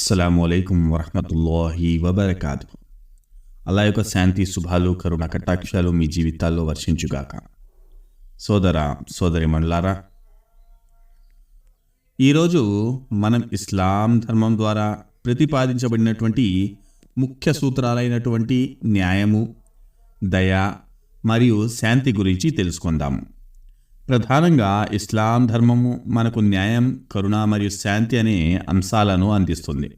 అస్సలం అయికం వరహమతుల్లాహి వబర్కాతు అలా యొక్క శాంతి శుభాలు కరుణ కటాక్షాలు మీ జీవితాల్లో వర్షించుగాక సోదర సోదరి మండలారా ఈరోజు మనం ఇస్లాం ధర్మం ద్వారా ప్రతిపాదించబడినటువంటి ముఖ్య సూత్రాలైనటువంటి న్యాయము దయ మరియు శాంతి గురించి తెలుసుకుందాము ప్రధానంగా ఇస్లాం ధర్మము మనకు న్యాయం కరుణ మరియు శాంతి అనే అంశాలను అందిస్తుంది.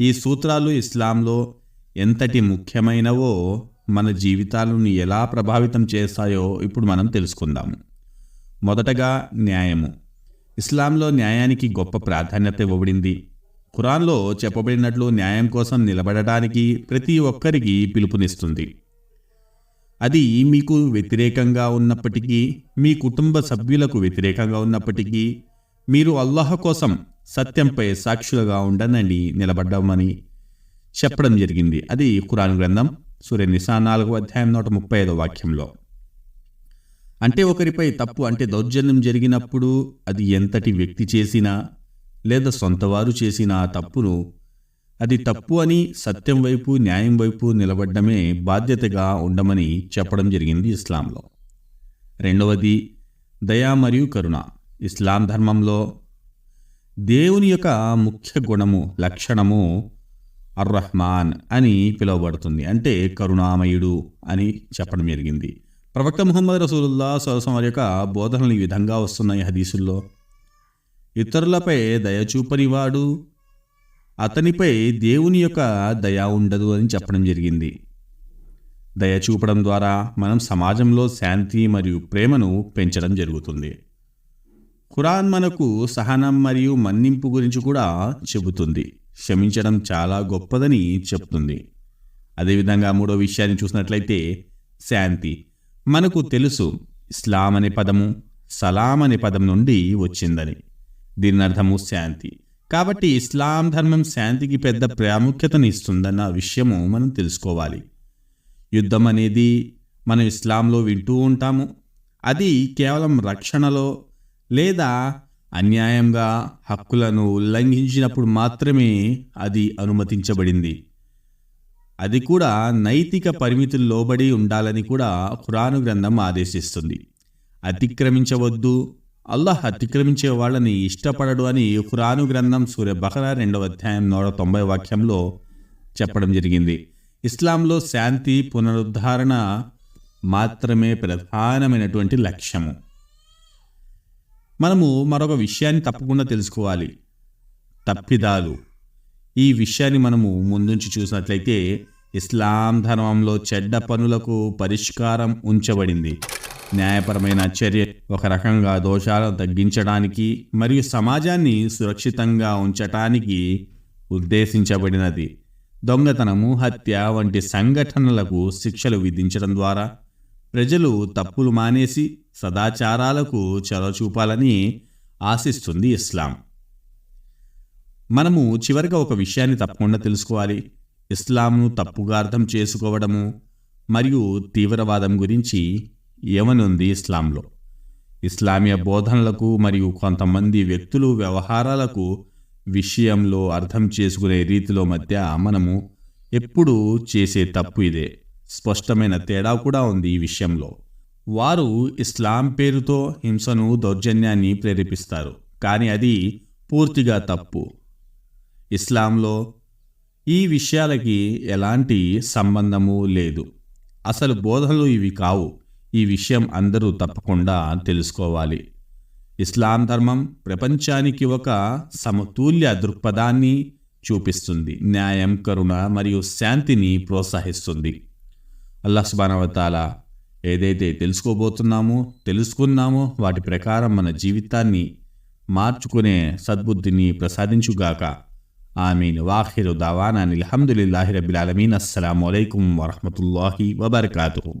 ఈ సూత్రాలు ఇస్లాంలో ఎంతటి ముఖ్యమైనవో మన జీవితాలను ఎలా ప్రభావితం చేస్తాయో ఇప్పుడు మనం తెలుసుకుందాము మొదటగా న్యాయము. ఇస్లాంలో న్యాయానికి గొప్ప ప్రాధాన్యత ఇవ్వబడింది. ఖురాన్లో చెప్పబడినట్లు న్యాయం కోసం నిలబడటానికి ప్రతి ఒక్కరికి పిలుపునిస్తుంది. అది మీకు వ్యతిరేకంగా ఉన్నప్పటికీ మీ కుటుంబ సభ్యులకు వ్యతిరేకంగా ఉన్నప్పటికీ మీరు అల్లాహ్ కోసం సత్యంపై సాక్షులుగా ఉండనని నిలబడ్డమని చెప్పడం జరిగింది. అది ఖురాన్ గ్రంథం సూర్య నిసా నాలుగు అధ్యాయం నూట ముప్పై ఐదో వాక్యంలో. అంటే ఒకరిపై తప్పు అంటే దౌర్జన్యం జరిగినప్పుడు అది ఎంతటి వ్యక్తి చేసినా లేదా సొంతవారు చేసిన ఆ తప్పును అది తప్పు అని సత్యం వైపు న్యాయం వైపు నిలబడ్డమే బాధ్యతగా ఉండమని చెప్పడం జరిగింది ఇస్లాంలో. రెండవది దయా మరియు కరుణ. ఇస్లాం ధర్మంలో దేవుని యొక్క ముఖ్య గుణము లక్షణము అర్రహ్మాన్ అని పిలువబడుతుంది. అంటే కరుణామయుడు అని చెప్పడం జరిగింది. ప్రవక్త ముహమ్మద్ రసూలుల్లా సరసం వారి యొక్క బోధనలు ఈ విధంగా వస్తున్నాయి హదీసుల్లో. ఇతరులపై దయచూపనివాడు అతనిపై దేవుని యొక్క దయ ఉండదు అని చెప్పడం జరిగింది. దయ చూపడం ద్వారా మనం సమాజంలో శాంతి మరియు ప్రేమను పెంచడం జరుగుతుంది. ఖురాన్ మనకు సహనం మరియు మన్నింపు గురించి కూడా చెబుతుంది. క్షమించడం చాలా గొప్పదని చెప్తుంది. అదేవిధంగా మూడో విషయాన్ని చూసినట్లయితే శాంతి మనకు తెలుసు ఇస్లాం అనే పదము సలాం అనే పదం నుండి వచ్చిందని. దీని అర్థము శాంతి. కాబట్టి ఇస్లాం ధర్మం శాంతికి పెద్ద ప్రాముఖ్యతను ఇస్తుందన్న విషయము మనం తెలుసుకోవాలి. యుద్ధం అనేది మనం ఇస్లాంలో వింటూ ఉంటాము. అది కేవలం రక్షణలో లేదా అన్యాయంగా హక్కులను ఉల్లంఘించినప్పుడు మాత్రమే అది అనుమతించబడింది. అది కూడా నైతిక పరిమితులు లోబడి ఉండాలని కూడా ఖురాను గ్రంథం ఆదేశిస్తుంది. అతిక్రమించవద్దు అల్లాహ్ అతిక్రమించే వాళ్ళని ఇష్టపడడు అని ఖురాను గ్రంథం సూర్య బహరా రెండవ అధ్యాయం నూట తొంభై వాక్యంలో చెప్పడం జరిగింది. ఇస్లాంలో శాంతి పునరుద్ధరణ మాత్రమే ప్రధానమైనటువంటి లక్ష్యము. మనము మరొక విషయాన్ని తప్పకుండా తెలుసుకోవాలి. తప్పిదాలు. ఈ విషయాన్ని మనము ముందుంచి చూసినట్లయితే ఇస్లాం ధర్మంలో చెడ్డ పనులకు పరిష్కారం ఉంచబడింది. న్యాయపరమైన చర్య ఒక రకంగా దోషాలను తగ్గించడానికి మరియు సమాజాన్ని సురక్షితంగా ఉంచటానికి ఉద్దేశించబడినది. దొంగతనము హత్య వంటి సంఘటనలకు శిక్షలు విధించడం ద్వారా ప్రజలు తప్పులు మానేసి సదాచారాలకు చొరవ చూపాలని ఆశిస్తుంది ఇస్లాం. మనము చివరిగా ఒక విషయాన్ని తప్పకుండా తెలుసుకోవాలి. ఇస్లాంను తప్పుగా అర్థం చేసుకోవడము మరియు తీవ్రవాదం గురించి ఏమనుంది ఇస్లాంలో. ఇస్లామీయ బోధనలకు మరియు కొంతమంది వ్యక్తులు వ్యవహారాలకు విషయంలో అర్థం చేసుకునే రీతిలో మధ్య మనము ఎప్పుడూ చేసే తప్పు ఇదే. స్పష్టమైన తేడా కూడా ఉంది ఈ విషయంలో. వారు ఇస్లాం పేరుతో హింసను దౌర్జన్యాన్ని ప్రేరేపిస్తారు. కానీ అది పూర్తిగా తప్పు. ఇస్లాంలో ఈ విషయాలకి ఎలాంటి సంబంధము లేదు. అసలు బోధనలు ఇవి కావు. ఈ విషయం అందరూ తప్పకుండా తెలుసుకోవాలి. ఇస్లాం ధర్మం ప్రపంచానికి ఒక సమతుల్య దృక్పథాన్ని చూపిస్తుంది. న్యాయం కరుణ మరియు శాంతిని ప్రోత్సహిస్తుంది. అల్లా సుబానవతాల ఏదైతే తెలుసుకోబోతున్నామో తెలుసుకున్నామో వాటి ప్రకారం మన జీవితాన్ని మార్చుకునే సద్బుద్ధిని ప్రసాదించుగాక. ఆమీన్. వాఖిరు దావానా అల్హమ్దుల్లాహి రబిల్ అలమీన్ అస్సలం అయికం వరహమతుల్లాహి వబర్కాతు